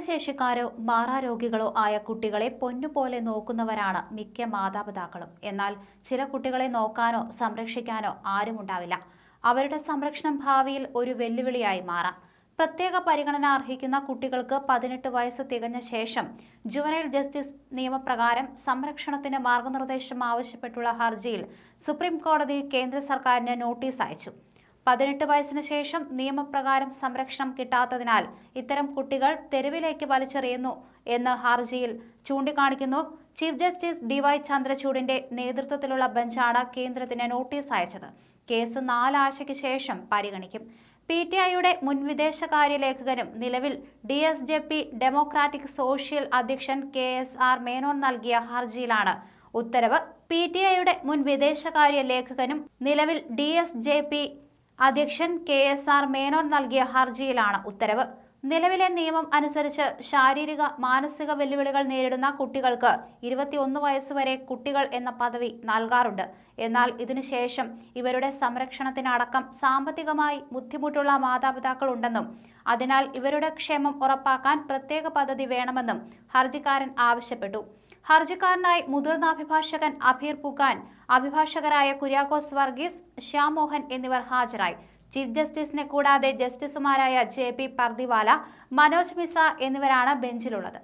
ഭിന്നശേഷിക്കാരോ മാറാരോഗികളോ ആയ കുട്ടികളെ പൊന്നുപോലെ നോക്കുന്നവരാണ് മിക്ക മാതാപിതാക്കളും. എന്നാൽ ചില കുട്ടികളെ നോക്കാനോ സംരക്ഷിക്കാനോ ആരുമുണ്ടാവില്ല. അവരുടെ സംരക്ഷണം ഭാവിയിൽ ഒരു വെല്ലുവിളിയായി മാറാം. പ്രത്യേക പരിഗണന അർഹിക്കുന്ന കുട്ടികൾക്ക് പതിനെട്ട് വയസ്സ് തികഞ്ഞ ശേഷം ജുവനൈൽ ജസ്റ്റിസ് നിയമപ്രകാരം സംരക്ഷണത്തിന് മാർഗനിർദ്ദേശം ആവശ്യപ്പെട്ടുള്ള ഹർജിയിൽ സുപ്രീം കോടതി കേന്ദ്ര സർക്കാരിന് നോട്ടീസ് അയച്ചു. പതിനെട്ട് വയസ്സിന് ശേഷം നിയമപ്രകാരം സംരക്ഷണം കിട്ടാത്തതിനാൽ ഇത്തരം കുട്ടികൾ തെരുവിലേക്ക് വലിച്ചെറിയുന്നു എന്ന് ഹർജിയിൽ ചൂണ്ടിക്കാണിക്കുന്നു. ചീഫ് ജസ്റ്റിസ് ഡി വൈ ചന്ദ്രചൂഡിന്റെ നേതൃത്വത്തിലുള്ള ബെഞ്ചാണ് കേന്ദ്രത്തിന് നോട്ടീസ് അയച്ചത്. കേസ് നാലാഴ്ചയ്ക്ക് ശേഷം പരിഗണിക്കും. പി ടി ഐയുടെ മുൻ വിദേശകാര്യ ലേഖകനും നിലവിൽ D S J P democratic social അധ്യക്ഷൻ കെ എസ് ആർ മേനോൻ നൽകിയ ഹർജിയിലാണ്. ഉത്തരവ് പി ടി ഐയുടെ മുൻ വിദേശകാര്യ ലേഖകനും നിലവിൽ ഡി എസ് ജെ പി അധ്യക്ഷൻ കെ എസ് ആർ മേനോൻ നൽകിയ ഹർജിയിലാണ് ഉത്തരവ്. നിലവിലെ നിയമം അനുസരിച്ച് ശാരീരിക മാനസിക വെല്ലുവിളികൾ നേരിടുന്ന കുട്ടികൾക്ക് ഇരുപത്തിയൊന്ന് വയസ്സുവരെ കുട്ടികൾ എന്ന പദവി നൽകാറുണ്ട്. എന്നാൽ ഇതിനുശേഷം ഇവരുടെ സംരക്ഷണത്തിനടക്കം സാമ്പത്തികമായി ബുദ്ധിമുട്ടുള്ള മാതാപിതാക്കളുണ്ടെന്നും അതിനാൽ ഇവരുടെ ക്ഷേമം ഉറപ്പാക്കാൻ പ്രത്യേക പദ്ധതി വേണമെന്നും ഹർജിക്കാരൻ ആവശ്യപ്പെട്ടു. ഹർജിക്കാരനായി മുതിർന്ന അഭിഭാഷകൻ അഭീർ പുക്കാൻ അഭിഭാഷകരായ കുര്യാക്കോസ് വർഗീസ് ശ്യാം മോഹൻ എന്നിവർ ഹാജരായി. ചീഫ് ജസ്റ്റിസിനെ കൂടാതെ ജസ്റ്റിസുമാരായ ജെ പി പർദിവാല മനോജ് മിസ എന്നിവരാണ് ബെഞ്ചിലുള്ളത്.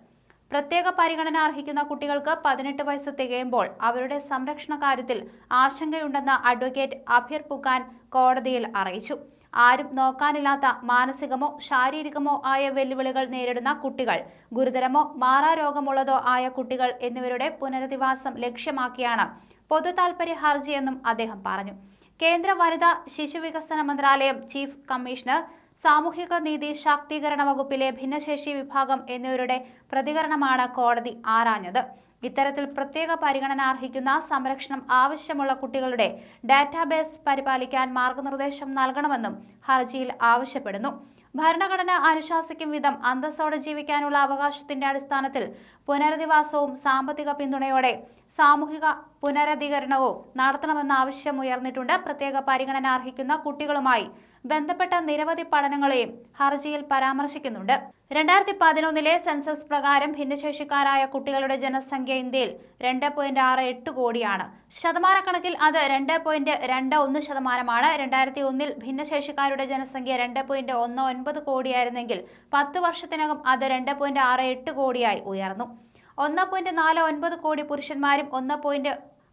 പ്രത്യേക പരിഗണന അർഹിക്കുന്ന കുട്ടികൾക്ക് പതിനെട്ട് വയസ്സ് തികയുമ്പോൾ അവരുടെ സംരക്ഷണ കാര്യത്തിൽ ആശങ്കയുണ്ടെന്ന് അഡ്വക്കേറ്റ് അഭിർ പുക്കാൻ കോടതിയിൽ അറിയിച്ചു. ആരും നോക്കാനില്ലാത്ത മാനസികമോ ശാരീരികമോ ആയ വെല്ലുവിളികൾ നേരിടുന്ന കുട്ടികൾ ഗുരുതരമോ മാറാരോഗമുള്ളതോ ആയ കുട്ടികൾ എന്നിവരുടെ പുനരധിവാസം ലക്ഷ്യമാക്കിയാണ് പൊതു താൽപര്യ ഹർജിയെന്നും അദ്ദേഹം പറഞ്ഞു. കേന്ദ്ര വനിതാ ശിശുവികസന മന്ത്രാലയം ചീഫ് കമ്മീഷണർ സാമൂഹിക നീതി ശാക്തീകരണ വകുപ്പിലെ ഭിന്നശേഷി വിഭാഗം എന്നിവരുടെ പ്രതികരണമാണ് കോടതി ആരാഞ്ഞത്. ഇത്തരത്തിൽ പ്രത്യേക പരിഗണന അർഹിക്കുന്ന സംരക്ഷണം ആവശ്യമുള്ള കുട്ടികളുടെ ഡാറ്റാബേസ് പരിപാലിക്കാൻ മാർഗനിർദ്ദേശം നൽകണമെന്നും ഹർജിയിൽ ആവശ്യപ്പെടുന്നു. ഭരണഘടന അനുശാസിക്കും വിധം അന്തസ്സോടെ ജീവിക്കാനുള്ള അവകാശത്തിന്റെ അടിസ്ഥാനത്തിൽ പുനരധിവാസവും സാമ്പത്തിക പിന്തുണയോടെ സാമൂഹിക പുനരധികരണവും നടത്തണമെന്ന ആവശ്യം ഉയർന്നിട്ടുണ്ട്. പ്രത്യേക പരിഗണന അർഹിക്കുന്ന കുട്ടികളുമായി ബന്ധപ്പെട്ട നിരവധി പഠനങ്ങളെയും ഹർജിയിൽ പരാമർശിക്കുന്നുണ്ട്. രണ്ടായിരത്തി പതിനൊന്നിലെ സെൻസസ് പ്രകാരം ഭിന്നശേഷിക്കാരായ കുട്ടികളുടെ ജനസംഖ്യ ഇന്ത്യയിൽ രണ്ട് പോയിന്റ് ആറ് എട്ട് കോടിയാണ്. ശതമാനക്കണക്കിൽ അത് രണ്ട് പോയിന്റ് രണ്ട് ഒന്ന് ശതമാനമാണ്. രണ്ടായിരത്തി ഒന്നിൽ ഭിന്നശേഷിക്കാരുടെ ജനസംഖ്യ രണ്ട് പോയിന്റ് ഒന്ന് ഒൻപത് കോടിയായിരുന്നെങ്കിൽ പത്ത് വർഷത്തിനകം അത് രണ്ട് പോയിന്റ് ആറ് എട്ട് കോടിയായി ഉയർന്നു. ഒന്ന് പോയിന്റ് നാല് ഒൻപത് കോടി പുരുഷന്മാരും ഒന്ന് പോയിന്റ്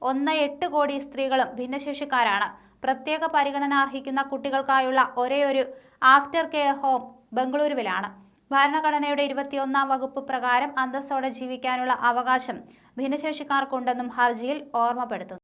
ഒന്ന് എട്ട് കോടി സ്ത്രീകളും ഭിന്നശേഷിക്കാരാണ്. പ്രത്യേക പരിഗണന അർഹിക്കുന്ന കുട്ടികൾക്കായുള്ള ഒരേയൊരു ആഫ്റ്റർ കെയർ ഹോം ബംഗളൂരുവിലാണ്. ഭരണഘടനയുടെ ഇരുപത്തിയൊന്നാം വകുപ്പ് പ്രകാരം അന്തസ്സോടെ ജീവിക്കാനുള്ള അവകാശം ഭിന്നശേഷിക്കാർക്കുണ്ടെന്നും ഹർജിയിൽ ഓർമ്മപ്പെടുത്തുന്നു.